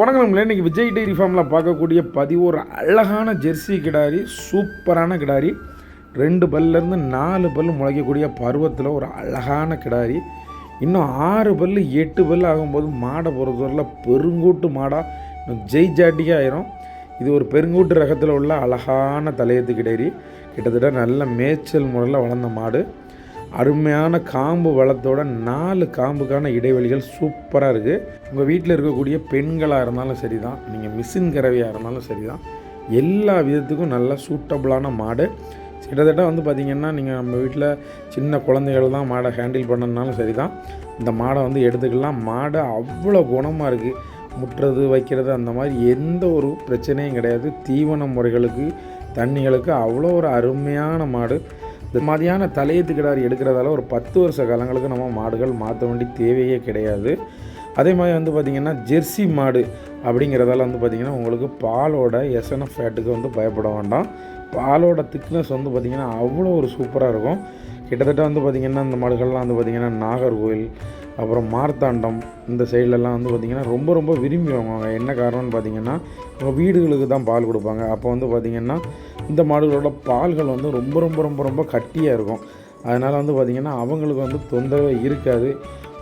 வணக்கம். இன்றைக்கி விஜய் டெய்ரி ஃபார்மில் பார்க்கக்கூடிய பதிவு ஒரு அழகான ஜெர்சி கிடாரி சூப்பரான கிடாரி. ரெண்டு பல்லேருந்து நாலு பல் முளைக்கக்கூடிய பருவத்தில் ஒரு அழகான கிடாரி. இன்னும் ஆறு பல் எட்டு பல் ஆகும்போது மாடை பொறுத்தவரையில் பெருங்கூட்டு மாடாக இன்னும் ஜெய் ஜாட்டியாக ஆயிரும். இது ஒரு பெருங்கூட்டு ரகத்தில் உள்ள அழகான தலையத்து கிடாரி. கிட்டத்தட்ட நல்ல மேய்ச்சல் முறையில் வளர்ந்த மாடு. அருமையான காம்பு வளத்தோட நாலு காம்புக்கான இடைவெளிகள் சூப்பராக இருக்குது உங்கள் வீட்டில் இருக்கக்கூடிய பெண்களாக இருந்தாலும் சரி தான் நீங்கள் மிஷின் கறவையாக இருந்தாலும் சரி தான் எல்லா விதத்துக்கும் நல்ல சூட்டபுளான மாடு. கிட்டத்தட்ட வந்து பார்த்திங்கன்னா நீங்கள் நம்ம வீட்டில் சின்ன குழந்தைகள் தான் மாடை ஹேண்டில் பண்ணனாலும் சரி தான் இந்த மாடை வந்து எடுத்துக்கலாம். மாடை அவ்வளோ குணமாக இருக்குது முட்டுறது வைக்கிறது அந்த மாதிரி எந்த ஒரு பிரச்சனையும் கிடையாது. தீவன முறைகளுக்கு தண்ணிகளுக்கு அவ்வளோ ஒரு அருமையான மாடு. இந்த மாதிரியான தலையத்து கிடாரி எடுக்கிறதால ஒரு பத்து வருஷ காலங்களுக்கு நம்ம மாடுகள் மாற்ற வேண்டிய தேவையே கிடையாது. அதே மாதிரி வந்து பார்த்திங்கன்னா ஜெர்சி மாடு அப்படிங்கிறதால வந்து பார்த்திங்கன்னா உங்களுக்கு பாலோட எஸ்என்எஃப் ஃபேட்டுக்கு வந்து பயப்பட வேண்டாம். பாலோட திக்னஸ் வந்து பார்த்திங்கன்னா அவ்வளோ ஒரு சூப்பராக இருக்கும். கிட்டத்தட்ட வந்து பார்த்திங்கன்னா இந்த மாடுகள்லாம் வந்து பார்த்திங்கன்னா நாகர்கோவில் அப்புறம் மார்த்தாண்டம் இந்த சைட்லலாம் வந்து பார்த்திங்கன்னா ரொம்ப ரொம்ப விரும்பி வாங்குவாங்க. என்ன காரணம்னு பார்த்திங்கன்னா வீடுகளுக்கு தான் பால் கொடுப்பாங்க. அப்போ வந்து பார்த்திங்கன்னா இந்த மாடுகளோட பால்கள் வந்து ரொம்ப ரொம்ப ரொம்ப ரொம்ப கட்டியாக இருக்கும். அதனால் வந்து பார்த்திங்கன்னா அவங்களுக்கு வந்து தொந்தரவே இருக்காது.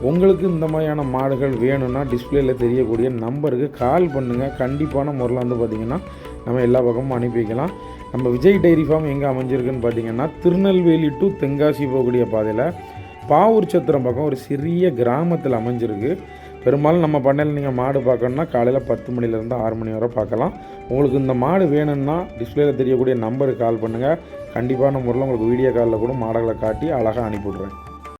உங்களுக்கு இந்த மாதிரியான மாடுகள் வேணும்னா டிஸ்பிளேயில் தெரியக்கூடிய நம்பருக்கு கால் பண்ணுங்கள் கண்டிப்பான முறையில் வந்து பார்த்திங்கன்னா நம்ம எல்லா பக்கமும் அனுப்பி வைக்கலாம். நம்ம விஜய் டைரி ஃபார்ம் எங்கே அமைஞ்சிருக்குன்னு பார்த்தீங்கன்னா திருநெல்வேலி டு தென்காசி போகக்கூடிய பாதையில் பாவூர் சத்திரம் பக்கம் ஒரு சிறிய கிராமத்தில் அமைஞ்சிருக்கு. பெரும்பாலும் நம்ம பண்ணையில் நீங்கள் மாடு பார்க்கணுன்னா காலையில் பத்து மணிலேருந்து ஆறு மணி வரை பார்க்கலாம். உங்களுக்கு இந்த மாடு வேணும்னா டிஸ்பிளேயில் தெரியக்கூடிய நம்பருக்கு கால் பண்ணுங்கள் கண்டிப்பான முறையில் உங்களுக்கு வீடியோ காலில் கூட மாடுகளை காட்டி அழகாக அனுப்பிவிட்றேன்